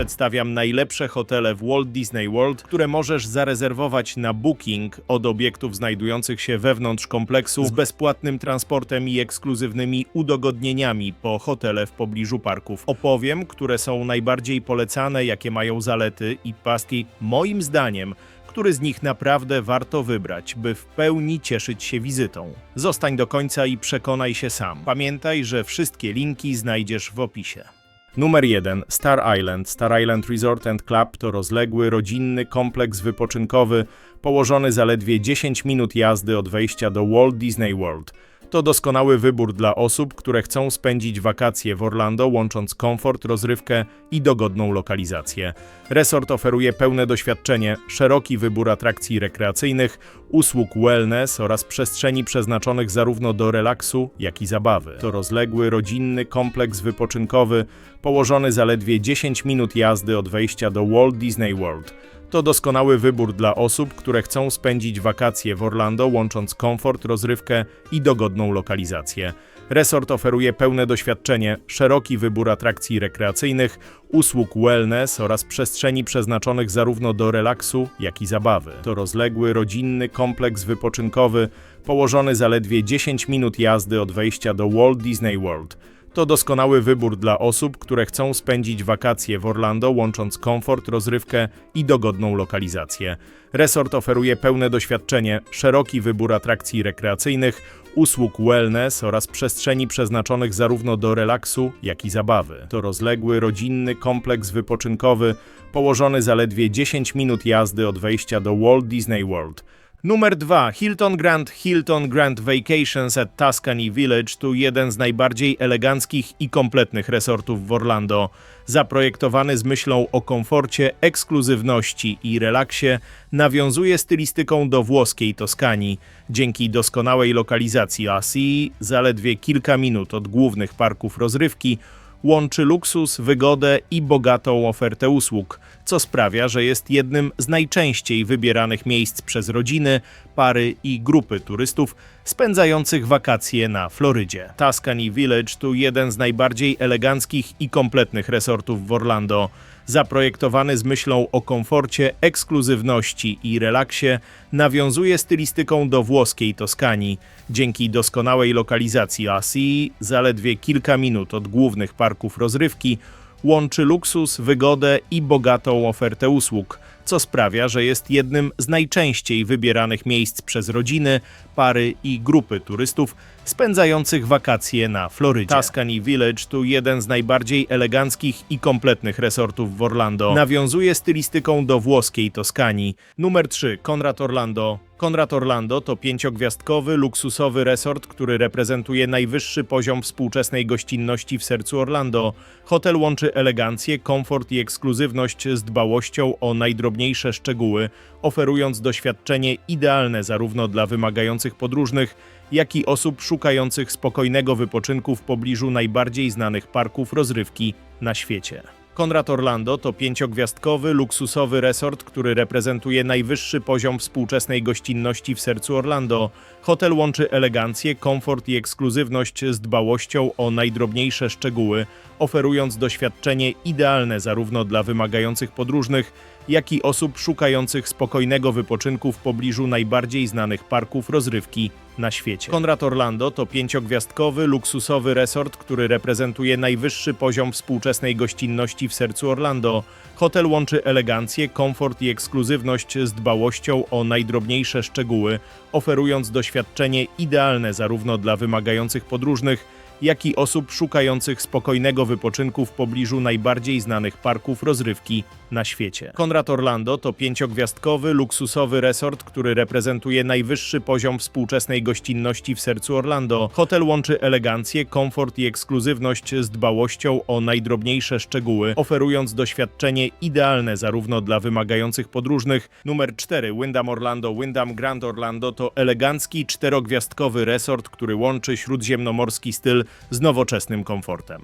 przedstawiam najlepsze hotele w Walt Disney World, które możesz zarezerwować na Booking od obiektów znajdujących się wewnątrz kompleksu z bezpłatnym transportem i ekskluzywnymi udogodnieniami po hotele w pobliżu parków. Opowiem, które są najbardziej polecane, jakie mają zalety i pastki. Moim zdaniem który z nich naprawdę warto wybrać, by w pełni cieszyć się wizytą. Zostań do końca i przekonaj się sam. Pamiętaj, że wszystkie linki znajdziesz w opisie. Numer 1. Star Island. Star Island Resort and Club to rozległy, rodzinny kompleks wypoczynkowy położony zaledwie 10 minut jazdy od wejścia do Walt Disney World. To doskonały wybór dla osób, które chcą spędzić wakacje w Orlando, łącząc komfort, rozrywkę i dogodną lokalizację. Resort oferuje pełne doświadczenie, szeroki wybór atrakcji rekreacyjnych, usług wellness oraz przestrzeni przeznaczonych zarówno do relaksu, jak i zabawy. To rozległy, rodzinny kompleks wypoczynkowy położony zaledwie 10 minut jazdy od wejścia do Walt Disney World. To doskonały wybór dla osób, które chcą spędzić wakacje w Orlando, łącząc komfort, rozrywkę i dogodną lokalizację. Resort oferuje pełne doświadczenie, szeroki wybór atrakcji rekreacyjnych, usług wellness oraz przestrzeni przeznaczonych zarówno do relaksu, jak i zabawy. To rozległy, rodzinny kompleks wypoczynkowy położony zaledwie 10 minut jazdy od wejścia do Walt Disney World. To doskonały wybór dla osób, które chcą spędzić wakacje w Orlando, łącząc komfort, rozrywkę i dogodną lokalizację. Resort oferuje pełne doświadczenie, szeroki wybór atrakcji rekreacyjnych, usług wellness oraz przestrzeni przeznaczonych zarówno do relaksu, jak i zabawy. To rozległy, rodzinny kompleks wypoczynkowy położony zaledwie 10 minut jazdy od wejścia do Walt Disney World. Numer 2. Hilton Grand Hilton Grand Vacations at Tuscany Village to jeden z najbardziej eleganckich i kompletnych resortów w Orlando. Zaprojektowany z myślą o komforcie, ekskluzywności i relaksie, nawiązuje stylistyką do włoskiej Toskanii. Dzięki doskonałej lokalizacji Asii, zaledwie kilka minut od głównych parków rozrywki, łączy luksus, wygodę i bogatą ofertę usług, co sprawia, że jest jednym z najczęściej wybieranych miejsc przez rodziny, pary i grupy turystów spędzających wakacje na Florydzie. Tuscany Village to jeden z najbardziej eleganckich i kompletnych resortów w Orlando. Zaprojektowany z myślą o komforcie, ekskluzywności i relaksie, nawiązuje stylistyką do włoskiej Toskanii. Dzięki doskonałej lokalizacji Asii, zaledwie kilka minut od głównych parków rozrywki, łączy luksus, wygodę i bogatą ofertę usług, co sprawia, że jest jednym z najczęściej wybieranych miejsc przez rodziny, pary i grupy turystów spędzających wakacje na Florydzie. Tuscany Village to jeden z najbardziej eleganckich i kompletnych resortów w Orlando. Nawiązuje stylistyką do włoskiej Toskanii. Numer 3. Conrad Orlando. Conrad Orlando to pięciogwiazdkowy, luksusowy resort, który reprezentuje najwyższy poziom współczesnej gościnności w sercu Orlando. Hotel łączy elegancję, komfort i ekskluzywność z dbałością o najdrobniejsze szczegóły, oferując doświadczenie idealne zarówno dla wymagających podróżnych, jak i osób szukających spokojnego wypoczynku w pobliżu najbardziej znanych parków rozrywki na świecie. Konrad Orlando to pięciogwiazdkowy, luksusowy resort, który reprezentuje najwyższy poziom współczesnej gościnności w sercu Orlando. Hotel łączy elegancję, komfort i ekskluzywność z dbałością o najdrobniejsze szczegóły, oferując doświadczenie idealne zarówno dla wymagających podróżnych, jak i osób szukających spokojnego wypoczynku w pobliżu najbardziej znanych parków rozrywki na świecie. Konrad Orlando to pięciogwiazdkowy, luksusowy resort, który reprezentuje najwyższy poziom współczesnej gościnności w sercu Orlando. Hotel łączy elegancję, komfort i ekskluzywność z dbałością o najdrobniejsze szczegóły, oferując doświadczenie idealne zarówno dla wymagających podróżnych, jak i osób szukających spokojnego wypoczynku w pobliżu najbardziej znanych parków rozrywki na świecie. Konrad Orlando to pięciogwiazdkowy, luksusowy resort, który reprezentuje najwyższy poziom współczesnej gościnności w sercu Orlando. Hotel łączy elegancję, komfort i ekskluzywność z dbałością o najdrobniejsze szczegóły, oferując doświadczenie idealne zarówno dla wymagających podróżnych. Numer 4. Wyndham Orlando Wyndham Grand Orlando to elegancki, czterogwiazdkowy resort, który łączy śródziemnomorski styl z nowoczesnym komfortem.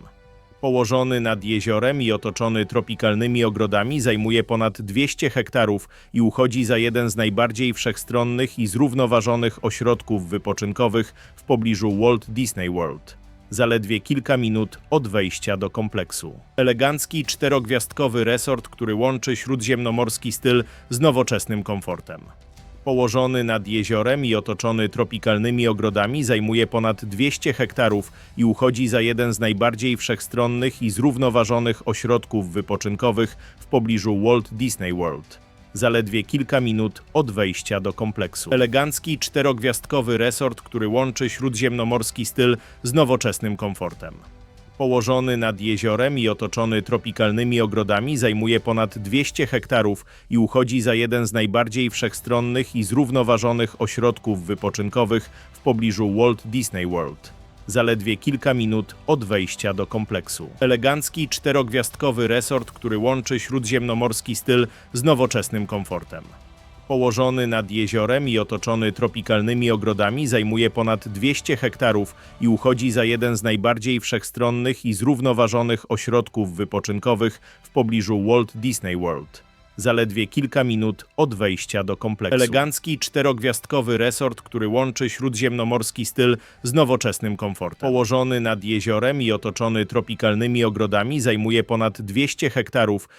Położony nad jeziorem i otoczony tropikalnymi ogrodami, zajmuje ponad 200 hektarów i uchodzi za jeden z najbardziej wszechstronnych i zrównoważonych ośrodków wypoczynkowych w pobliżu Walt Disney World. zaledwie kilka minut od wejścia do kompleksu. Elegancki, czterogwiazdkowy resort, który łączy śródziemnomorski styl z nowoczesnym komfortem. Położony nad jeziorem i otoczony tropikalnymi ogrodami, zajmuje ponad 200 hektarów i uchodzi za jeden z najbardziej wszechstronnych i zrównoważonych ośrodków wypoczynkowych w pobliżu Walt Disney World. Zaledwie kilka minut od wejścia do kompleksu. Elegancki, czterogwiazdkowy resort, który łączy śródziemnomorski styl z nowoczesnym komfortem. Położony nad jeziorem i otoczony tropikalnymi ogrodami, zajmuje ponad 200 hektarów i uchodzi za jeden z najbardziej wszechstronnych i zrównoważonych ośrodków wypoczynkowych w pobliżu Walt Disney World. Zaledwie kilka minut od wejścia do kompleksu. Elegancki, czterogwiazdkowy resort, który łączy śródziemnomorski styl z nowoczesnym komfortem. Położony nad jeziorem i otoczony tropikalnymi ogrodami, zajmuje ponad 200 hektarów i uchodzi za jeden z najbardziej wszechstronnych i zrównoważonych ośrodków wypoczynkowych w pobliżu Walt Disney World. Zaledwie kilka minut od wejścia do kompleksu. Elegancki, czterogwiazdkowy resort, który łączy śródziemnomorski styl z nowoczesnym komfortem. Położony nad jeziorem i otoczony tropikalnymi ogrodami, zajmuje ponad 200 hektarów